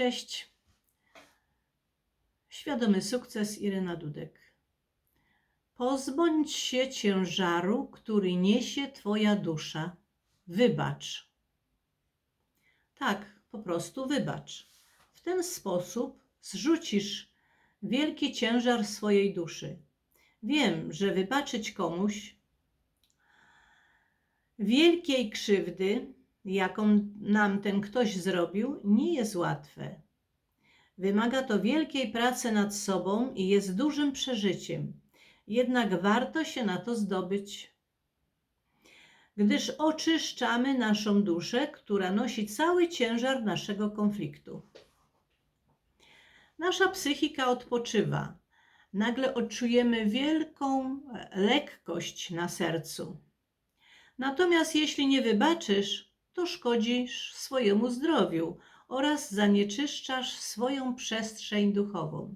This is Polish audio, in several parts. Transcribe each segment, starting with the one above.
Cześć. Świadomy sukces Irena Dudek. Pozbądź się ciężaru, który niesie Twoja dusza. Wybacz. Tak, po prostu wybacz. W ten sposób zrzucisz wielki ciężar swojej duszy. Wiem, że wybaczyć komuś wielkiej krzywdy, jaką nam ten ktoś zrobił, nie jest łatwe. Wymaga to wielkiej pracy nad sobą i jest dużym przeżyciem. Jednak warto się na to zdobyć, gdyż oczyszczamy naszą duszę, która nosi cały ciężar naszego konfliktu. Nasza psychika odpoczywa. Nagle odczujemy wielką lekkość na sercu. Natomiast jeśli nie wybaczysz, to szkodzisz swojemu zdrowiu oraz zanieczyszczasz swoją przestrzeń duchową.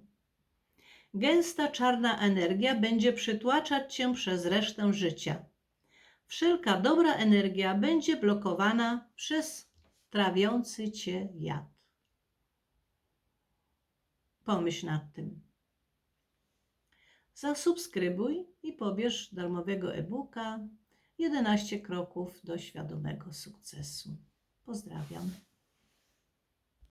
Gęsta czarna energia będzie przytłaczać cię przez resztę życia. Wszelka dobra energia będzie blokowana przez trawiący cię jad. Pomyśl nad tym. Zasubskrybuj i pobierz darmowego e-booka 11 kroków do świadomego sukcesu. Pozdrawiam.